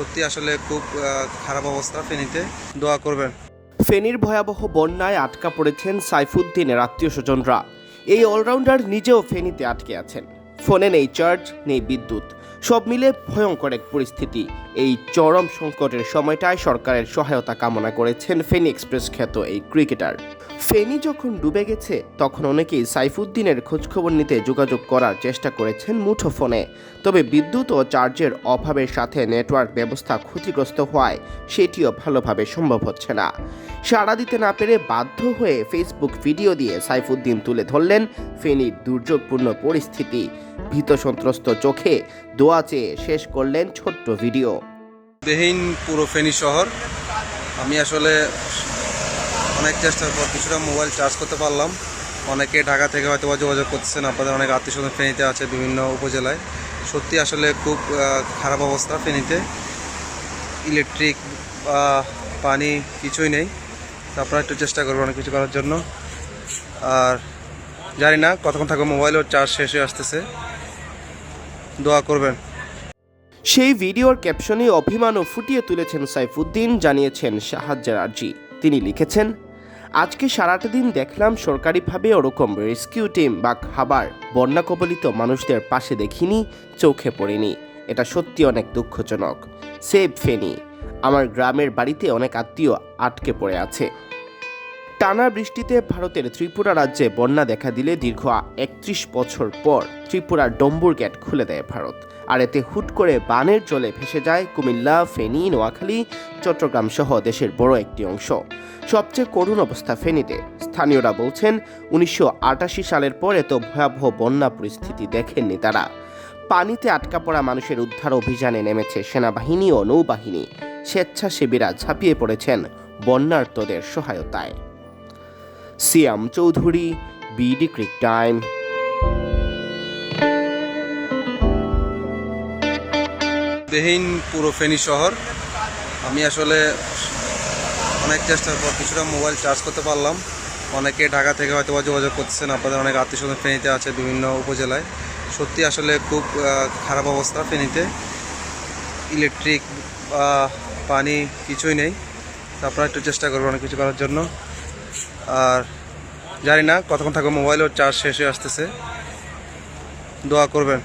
সত্যি আসলে খুব খারাপ অবস্থা ফেনীতে। দোয়া করবেন। ফেনীর ভয়াবহ বন্যায় আটকা পড়েছেন সাইফুদ্দিনের আত্মীয় স্বজনরা। এই অলরাউন্ডার নিজেও ফেনীতে আটকে আছেন। ফোনে নেই চার্জ, নেই বিদ্যুৎ। সব মিলে ভয়ঙ্কর এক পরিস্থিতি। এই চরম সংকটের সময়টায় সরকারের সহায়তা কামনা করেছেন ফেনী এক্সপ্রেস খ্যাত এই ক্রিকেটার। ফেনী যখন ডুবে গেছে, তখন অনেকেই সাইফুদ্দিনের খোঁজখবর নিতে যোগাযোগ করার চেষ্টা করেছেন মুঠোফোনে। তবে বিদ্যুৎ ও চার্জের অভাবের সাথে নেটওয়ার্ক ব্যবস্থা ক্ষতিগ্রস্ত হওয়ায় সেটিও ভালোভাবে সম্ভব হচ্ছে না। সাড়া দিতে না পেরে বাধ্য হয়ে ফেসবুক ভিডিও দিয়ে সাইফুদ্দিন তুলে ধরলেন ফেনীর দুর্যোগপূর্ণ পরিস্থিতি। ভীত সন্ত্রস্ত চোখে দোয়া চেয়ে শেষ করলেন ছোট্ট ভিডিও। বেহীন পুরো ফেনী শহর। আমি আসলে অনেক চেষ্টার পর কিছুটা মোবাইল চার্জ করতে পারলাম। অনেকে ঢাকা থেকে হয়তো যোগাযোগ করতেছেন, আপনাদের অনেক আত্মীয় স্বজন ফেনীতে আছে বিভিন্ন উপজেলায়। সত্যি আসলে খুব খারাপ অবস্থা ফেনীতে। ইলেকট্রিক পানি কিছুই নেই। আপনারা একটু চেষ্টা করবেন অনেক কিছু করার জন্য। আর জানি না কতক্ষণ থাকবে মোবাইলও চার্জ শেষ হয়ে আসতেছে। দোয়া করবেন। সেই ভিডিওর ক্যাপশনে অভিমানও ফুটিয়ে তুলেছেন সাইফুদ্দিন, জানিয়েছেন সাহায্যের আর্জি। তিনি লিখেছেন আজকে সারাটা দিন দেখলাম সরকারিভাবে ওরকম রেস্কিউ টিম বা খাবার বন্যা কবলিত মানুষদের পাশে দেখিনি, চোখে পড়েনি। এটা সত্যি অনেক দুঃখজনক। সেভ ফেনি। আমার গ্রামের বাড়িতে অনেক আত্মীয় আটকে পড়ে আছে। টানা বৃষ্টিতে ভারতের ত্রিপুরা রাজ্যে বন্যা দেখা দিলে দীর্ঘ একত্রিশ বছর পর ত্রিপুরার ডম্বুর গেট খুলে দেয় ভারত। আর এতে হুট করে বানের জলে ভেসে যায় কুমিল্লা, ফেনী, নোয়াখালী, চট্টগ্রাম সহ দেশের বড় একটি অংশ। সবচেয়ে করুণ অবস্থা ফেনীতে। স্থানীয়রা বলছেন, উনিশশো আটাশি সালের পর এত ভয়াবহ বন্যা পরিস্থিতি দেখেননি তারা। পানিতে আটকা পড়া মানুষের উদ্ধার অভিযানে নেমেছে সেনাবাহিনী ও নৌবাহিনী। স্বেচ্ছাসেবীরা ঝাঁপিয়ে পড়েছেন বন্যার্তদের সহায়তায়। Siam Chowdhury, BD crick time. বেহীন পুরো ফেনী শহর। আমি আসলে অনেক চেষ্টার পর কিছুটা মোবাইল চার্জ করতে পারলাম। অনেকে ঢাকা থেকে হয়তো যোগাযোগ করতেছেন, আপনাদের অনেক আত্মীয় স্বজন ফেনীতে আছে বিভিন্ন উপজেলায়। সত্যি আসলে খুব খারাপ অবস্থা ফেনীতে। ইলেকট্রিক বা পানি কিছুই নেই। আপনারা একটু চেষ্টা করবেন অনেক কিছু করার জন্য। আর জানি না কতক্ষণ থাকবে মোবাইলও চার্জ শেষ হয়ে আসতেছে। দোয়া করবেন।